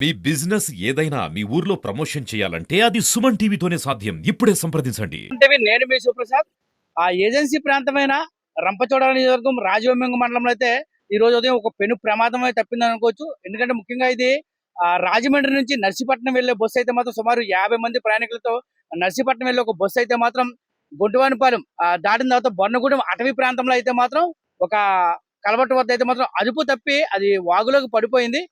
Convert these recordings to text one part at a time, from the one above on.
మీ business ఏదైనా మీ ఊర్లో promotion చేయాలంటే అది సుమన్ టీవీతోనే సాధ్యం. ఇప్పుడే సంప్రదించండి. అంటే నేను మీ సుప్రసాద్. ఆ ఏజెన్సీ ప్రాంతమైన రంపచోడ నియోజకవర్గం రాజవెమ్మంగ మండలంలో అయితే ఈ రోజు ఉదయం ఒక పెను ప్రమాదం అయితే తప్పిందని అనుకోవచ్చు. ఎందుకంటే ముఖ్యంగా ఇది ఆ, రాజమండ్రి నుంచి నర్సీపట్నం వెళ్ళే బస్సు అయితే మాత్రం సుమారు యాభై మంది ప్రయాణికులతో నర్సీపట్నం వెళ్ళే ఒక బస్సు అయితే మాత్రం గుంటువానిపాలెం ఆ, దాటిన తర్వాత బొన్నగూడెం అటవీ ప్రాంతంలో అయితే మాత్రం ఒక కలవట్టు వద్ద అయితే మాత్రం అదుపు తప్పి అది వాగులోకి పడిపోయింది.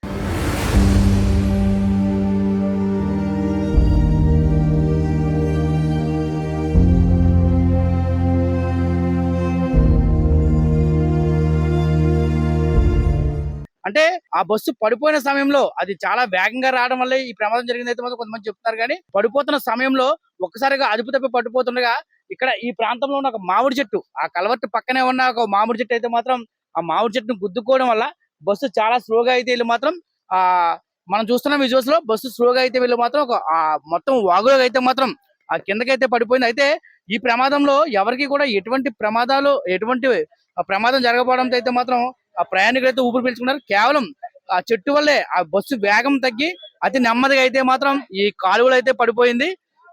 ఆ బస్సు పడిపోయిన సమయంలో అది చాలా వేగంగా రావడం వల్ల ఈ ప్రమాదం జరిగింది అయితే మాత్రం కొంతమంది చెప్తున్నారు. కానీ పడిపోతున్న సమయంలో ఒక్కసారిగా అదుపు తప్పి పడిపోతుండగా ఇక్కడ ఈ ప్రాంతంలో ఉన్న ఒక మామిడి చెట్టు ఆ కలవట్టు పక్కనే ఉన్న ఒక మామిడి చెట్టు అయితే మాత్రం ఆ మామిడి చెట్టును గుద్దుకోవడం వల్ల బస్సు చాలా స్లోగా అయితే వెళ్ళి మాత్రం ఆ మనం చూస్తున్న విజువల్స్లో బస్సు స్లోగా అయితే వెళ్ళి మాత్రం ఒక ఆ మొత్తం వాగులో అయితే మాత్రం ఆ కిందకైతే పడిపోయింది. అయితే ఈ ప్రమాదంలో ఎవరికి కూడా ఎటువంటి ప్రమాదాలు ఎటువంటి ఆ ప్రమాదం జరగపోవడంతో అయితే మాత్రం ఆ ప్రయాణికులు అయితే ఊపిరి పీల్చుకున్నారు. కేవలం ఆ చెట్టు వల్లే ఆ బస్సు వేగం తగ్గి అతి నెమ్మదిగా అయితే మాత్రం ఈ కాలువలు అయితే పడిపోయింది.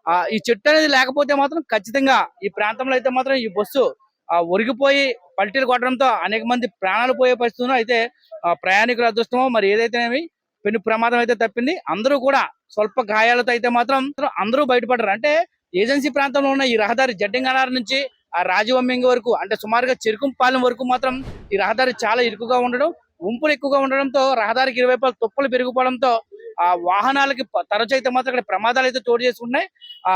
ఆ ఈ చెట్టు అనేది లేకపోతే మాత్రం ఖచ్చితంగా ఈ ప్రాంతంలో అయితే మాత్రం ఈ బస్సు ఒరిగిపోయి పల్టీలు కొట్టడంతో అనేక మంది ప్రాణాలు పోయే పరిస్థితుల్లో అయితే ఆ ప్రయాణికుల అదృష్టమో మరి ఏదైతేనేమి పెను ప్రమాదం అయితే తప్పింది. అందరూ కూడా స్వల్ప గాయాలతో అయితే మాత్రం అందరూ బయటపడరు అంటే ఏజెన్సీ ప్రాంతంలో ఉన్న ఈ రహదారి జడ్డింగనార్ నుంచి ఆ రాజవమ్మింగి వరకు అంటే సుమారుగా చెరుకుంపాలెం వరకు మాత్రం ఈ రహదారి చాలా ఇరుకుగా ఉండడం ఉంపులు ఎక్కువగా ఉండడంతో రహదారికి ఇరువైపుల తుప్పలు పెరిగిపోవడంతో ఆ వాహనాలకి తరచు అయితే మాత్రం ఇక్కడ ప్రమాదాలు అయితే చోటు చేసుకున్నాయి ఆ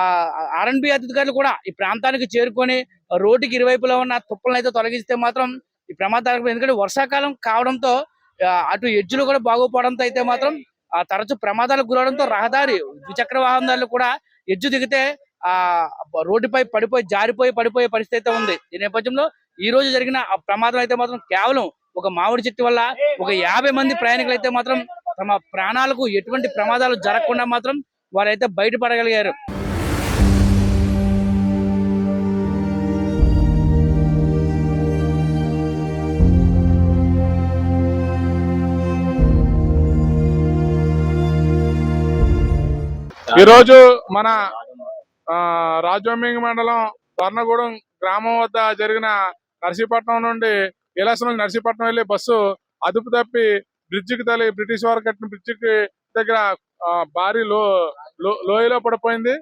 ఆర్ఎన్బి అధికారులు కూడా ఈ ప్రాంతానికి చేరుకొని రోడ్డుకి ఇరువైపులా ఉన్న తుప్పలను అయితే తొలగిస్తే మాత్రం ఈ ప్రమాదాలకు ఎందుకంటే వర్షాకాలం కావడంతో అటు ఎడ్జులు కూడా బాగోపోవడంతో అయితే మాత్రం ఆ తరచు ప్రమాదాలకు గురవడంతో రహదారి ద్విచక్ర వాహనదారులు కూడా ఎడ్జు దిగితే ఆ రోడ్డుపై పడిపోయి జారిపోయి పడిపోయే పరిస్థితి అయితే ఉంది. ఈ నేపథ్యంలో ఈ రోజు జరిగిన ఆ ప్రమాదం అయితే మాత్రం కేవలం ఒక మామిడి చెట్టు వల్ల ఒక యాభై మంది ప్రయాణికులు అయితే మాత్రం తమ ప్రాణాలకు ఎటువంటి ప్రమాదాలు జరగకుండా మాత్రం వారైతే బయటపడగలిగారు. ఈరోజు మన ఆ, మండలం వర్ణగూడెం గ్రామం వద్ద జరిగిన నర్సీపట్నం నుండి ఇలాసం నర్సీపట్నం వెళ్ళే బస్సు అదుపు తప్పి బ్రిడ్జికి తల్లి బ్రిటిష్ వారు కట్టిన బ్రిడ్జికి దగ్గర భారీ లో లో- లోయలో పడిపోయింది.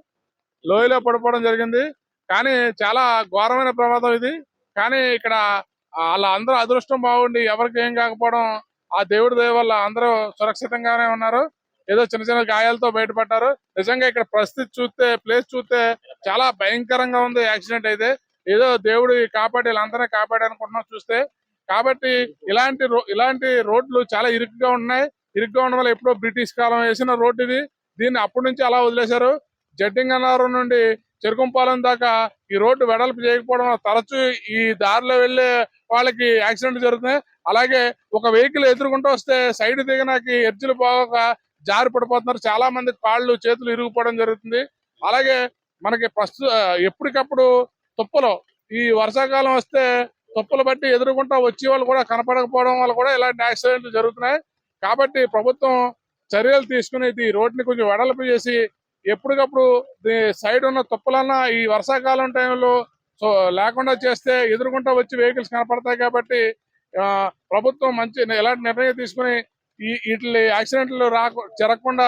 లోయలో పడిపోవడం జరిగింది. కానీ చాలా ఘోరమైన ప్రమాదం ఇది. కానీ ఇక్కడ వాళ్ళ అందరూ అదృష్టం బాగుండి ఎవరికి ఏం కాకపోవడం ఆ దేవుడి దయ వల్ల అందరూ సురక్షితంగానే ఉన్నారు. ఏదో చిన్న చిన్న గాయాలతో బయటపడ్డారు. నిజంగా ఇక్కడ పరిస్థితి చూస్తే ప్లేస్ చూస్తే చాలా భయంకరంగా ఉంది యాక్సిడెంట్ అయితే. ఏదో దేవుడు కాపాడి వీళ్ళందరినీ కాపాడి అనుకుంటున్నాం చూస్తే కాబట్టి ఇలాంటి రో- ఇలాంటి రోడ్లు చాలా ఇరుకుగా ఉన్నాయి. ఇరుగ్గా ఉండడం వల్ల ఎప్పుడో బ్రిటిష్ కాలం వేసిన రోడ్డు ఇది. దీన్ని అప్పటి నుంచి అలా వదిలేశారు. జడ్డింగన్నారం నుండి చెరుకుంపాలెం దాకా ఈ రోడ్డు వెడల్పు చేయకపోవడం తరచూ ఈ దారిలో వెళ్ళే వాళ్ళకి యాక్సిడెంట్ జరుగుతున్నాయి. అలాగే ఒక వెహికల్ ఎదుర్కొంటూ వస్తే సైడ్ దిగినాకి ఎడ్జులు బాగా జారి పడిపోతున్నారు. చాలా మంది కాళ్ళు చేతులు ఇరిగిపోవడం జరుగుతుంది. అలాగే మనకి ప్రస్తుత ఎప్పటికప్పుడు తుప్పలు ఈ వర్షాకాలం వస్తే తప్పులు బట్టి ఎదుర్కొంటా వచ్చే వాళ్ళు కూడా కనపడకపోవడం వల్ల కూడా ఇలాంటి యాక్సిడెంట్లు జరుగుతున్నాయి. కాబట్టి ప్రభుత్వం చర్యలు తీసుకుని ఈ రోడ్ని కొంచెం వెడల్పు చేసి ఎప్పటికప్పుడు సైడ్ ఉన్న తుప్పలన్నా ఈ వర్షాకాలం టైంలో సో లేకుండా చేస్తే ఎదుర్కొంటా వచ్చి వెహికల్స్ కనపడతాయి కాబట్టి ఆ, ప్రభుత్వం మంచి ఎలాంటి నిర్ణయం తీసుకుని ఈ వీటి యాక్సిడెంట్లు రాకు జరగకుండా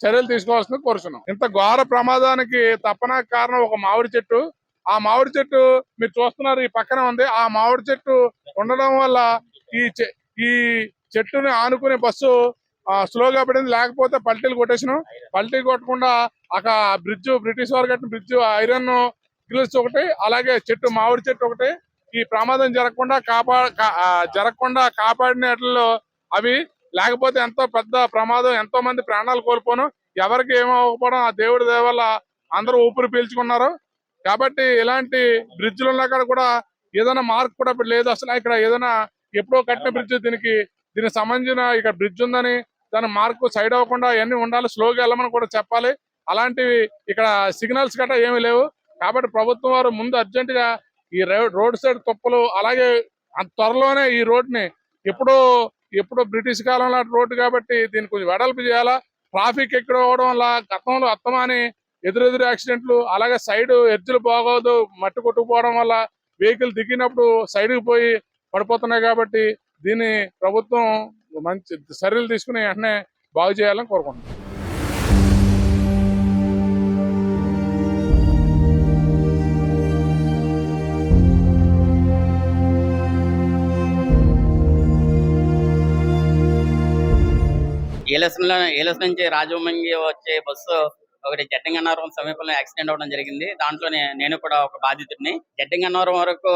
చర్యలు తీసుకోవాల్సింది కోరుచున్నాం. ఇంత ఘోర ప్రమాదానికి తప్పన కారణం ఒక మామిడి చెట్టు. ఆ మామిడి చెట్టు మీరు చూస్తున్నారు ఈ పక్కన ఉంది. ఆ మామిడి చెట్టు ఉండడం వల్ల ఈ చె- ఈ చెట్టుని ఆనుకునే బస్సు స్లోగా పడింది. లేకపోతే పల్టీలు కొట్టేసిన. పల్టీ కొట్టకుండా అక్కడ బ్రిడ్జ్ బ్రిటిష్ వారు కట్టిన బ్రిడ్జ్ ఐరన్ గ్రిల్స్ ఒకటి అలాగే చెట్టు మామిడి చెట్టు ఒకటి. ఈ ప్రమాదం జరగకుండా కాపా జరగకుండా కాపాడినట్లో అవి. లేకపోతే ఎంతో పెద్ద ప్రమాదం. ఎంతో మంది ప్రాణాలు కోల్పోను. ఎవరికి ఏమవ్వకపోవడం ఆ దేవుడి దయ వల్ల అందరూ ఊపిరి పీల్చుకున్నారు. కాబట్టి ఇలాంటి బ్రిడ్జ్లు ఉన్నా కాడ కూడా ఏదైనా మార్క్ కూడా ఇప్పుడు లేదు. అసలు ఇక్కడ ఏదైనా ఎప్పుడో కట్టిన బ్రిడ్జ్ దీనికి దీనికి సంబంధించిన ఇక్కడ బ్రిడ్జ్ ఉందని దాని మార్కు సైడ్ అవ్వకుండా ఇవన్నీ ఉండాలి. స్లోగా వెళ్ళమని కూడా చెప్పాలి. అలాంటివి ఇక్కడ సిగ్నల్స్ గట్రా ఏమీ లేవు. కాబట్టి ప్రభుత్వం వారు ముందు అర్జెంట్గా ఈ రోడ్ సైడ్ తుప్పలు అలాగే అంత త్వరలోనే ఈ రోడ్ని ఎప్పుడో ఎప్పుడో బ్రిటిష్ కాలం లాంటి రోడ్డు కాబట్టి దీన్ని కొంచెం వెడల్పు చేయాలా? ట్రాఫిక్ ఎక్కడ అవ్వడం వల్ల గతంలో అత్తమాని ఎదురెదురు యాక్సిడెంట్లు అలాగే సైడ్ ఎద్దులు బాగోదు మట్టి కొట్టుకుపోవడం వల్ల వెహికల్ దిగినప్పుడు సైడ్కి పోయి పడిపోతున్నాయి కాబట్టి దీన్ని ప్రభుత్వం మంచి చర్యలు తీసుకుని వెంటనే బాగు చేయాలని కోరుకుంటున్నాం. ఏలస్ ఏలస్ నుంచి రాజమండ్రి వచ్చే బస్సు ఒకటి జడ్డంగన్నవరం సమీపంలో యాక్సిడెంట్ అవ్వడం జరిగింది. దాంట్లోనే నేను కూడా ఒక బాధితుడిని. జడ్డంగన్నవరం వరకు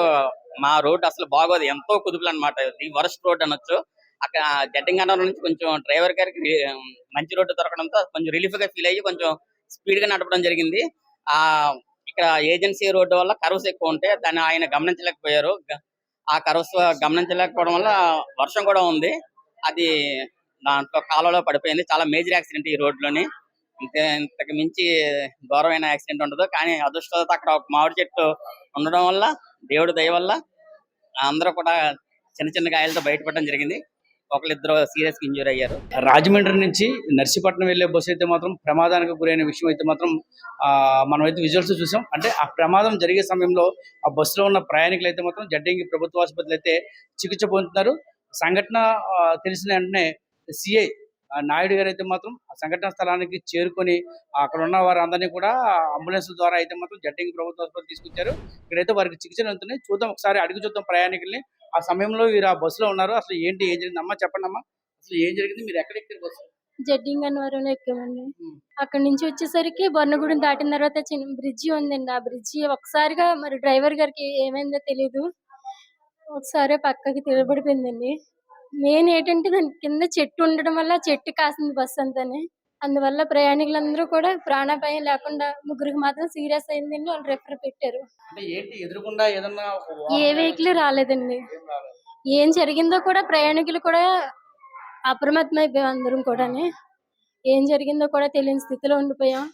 మా రోడ్ అసలు బాగోదు. ఎంతో కుదుపులు అనమాట ఇది వరస్ట్ రోడ్ అనొచ్చు. అక్కడ జడ్డంగన్నవరం నుంచి కొంచెం డ్రైవర్ గారికి మంచి రోడ్డు దొరకడంతో కొంచెం రిలీఫ్గా ఫీల్ అయ్యి కొంచెం స్పీడ్గా నడపడం జరిగింది. ఆ ఇక్కడ ఏజెన్సీ రోడ్డు వల్ల కరువుస్ ఎక్కువ ఉంటే దాన్ని ఆయన గమనించలేకపోయారు. ఆ కరువుస్ గమనించలేకపోవడం వల్ల వర్షం కూడా ఉంది. అది దాంట్లో కాలువలో పడిపోయింది. చాలా మేజర్ యాక్సిడెంట్ ఈ రోడ్లోని. ఇంతే ఇంతకు మించి ఘోరమైన యాక్సిడెంట్ ఉండదు. కానీ అదృష్టత అక్కడ ఒక మామిడి చెట్టు ఉండడం వల్ల దేవుడి దయ వల్ల అందరూ కూడా చిన్న చిన్న గాయాలతో బయటపడడం జరిగింది. ఒకళ్ళిద్దరు సీరియస్ ఇంజూర్ అయ్యారు. రాజమండ్రి నుంచి నర్సీపట్నం వెళ్ళే బస్సు అయితే మాత్రం ప్రమాదానికి గురైన విషయం అయితే మాత్రం ఆ, మనం అయితే విజువల్స్ చూసాం. అంటే ఆ ప్రమాదం జరిగే సమయంలో ఆ బస్సులో ఉన్న ప్రయాణికులు అయితే మాత్రం జడ్డంగి ప్రభుత్వ ఆసుపత్రులు అయితే చికిత్స పొందుతున్నారు. సంఘటన తెలిసిన వెంటనే సిఐ నాయుడు గారు అయితే మాత్రం ఆ సంఘటన స్థలానికి చేరుకొని అక్కడ ఉన్న వారందరినీ కూడా అంబులెన్స్ ద్వారా అయితే మాత్రం జడ్డంగి ప్రభుత్వ ఆసుపత్రి తీసుకొచ్చారు. ఇక్కడైతే వారికి చికిత్సలు అందుతున్నాయి. చూద్దాం ఒకసారి అడిగి చూద్దాం ప్రయాణికుల్ని. ఆ సమయంలో వీరు ఆ బస్సులో ఉన్నారు. అసలు ఏంటి ఏం జరిగింది? అమ్మ చెప్పండి అమ్మా అసలు ఏం జరిగింది? మీరు ఎక్కడ ఎక్కారు బస్సు జడ్డింగ్ అన్నవరంలో ఎక్కామండి. అక్కడి నుంచి వచ్చేసరికి బొన్నగూడెం దాటిన తర్వాత చిన్న బ్రిడ్జి ఉందండి. ఆ బ్రిడ్జి ఒకసారిగా మరి డ్రైవర్ గారికి ఏమైందో తెలియదు ఒకసారి పక్కకి తిరగబడిపోయిందండి. మెయిన్ ఏంటంటే దాని కింద చెట్టు ఉండడం వల్ల చెట్టు కాసింది బస్ అంతానే. అందువల్ల ప్రయాణికులందరూ కూడా ప్రాణాపాయం లేకుండా ముగ్గురికి మాత్రం సీరియస్ అయిందండి వాళ్ళు రెఫర్ పెట్టారు. ఏ వెహికల్ రాలేదండి. ఏం జరిగిందో కూడా ప్రయాణికులు కూడా అప్రమత్తమైపోయాం అందరం కూడా ఏం జరిగిందో కూడా తెలియని స్థితిలో ఉండిపోయాం.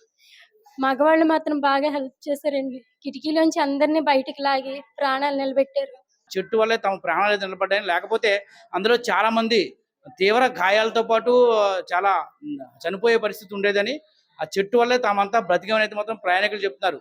మగవాళ్ళు మాత్రం బాగా హెల్ప్ చేశారండి. కిటికీలోంచి అందరినీ బయటికి లాగి ప్రాణాలు నిలబెట్టారు. చెట్టు వల్లే తమ ప్రాణాలు అయితే నిలబడ్డాయని లేకపోతే అందులో చాలా మంది తీవ్ర గాయాలతో పాటు చాలా చనిపోయే పరిస్థితి ఉండేదని ఆ చెట్టు వల్లే తామంతా బ్రతికమని మాత్రం ప్రయాణికులు చెప్తున్నారు.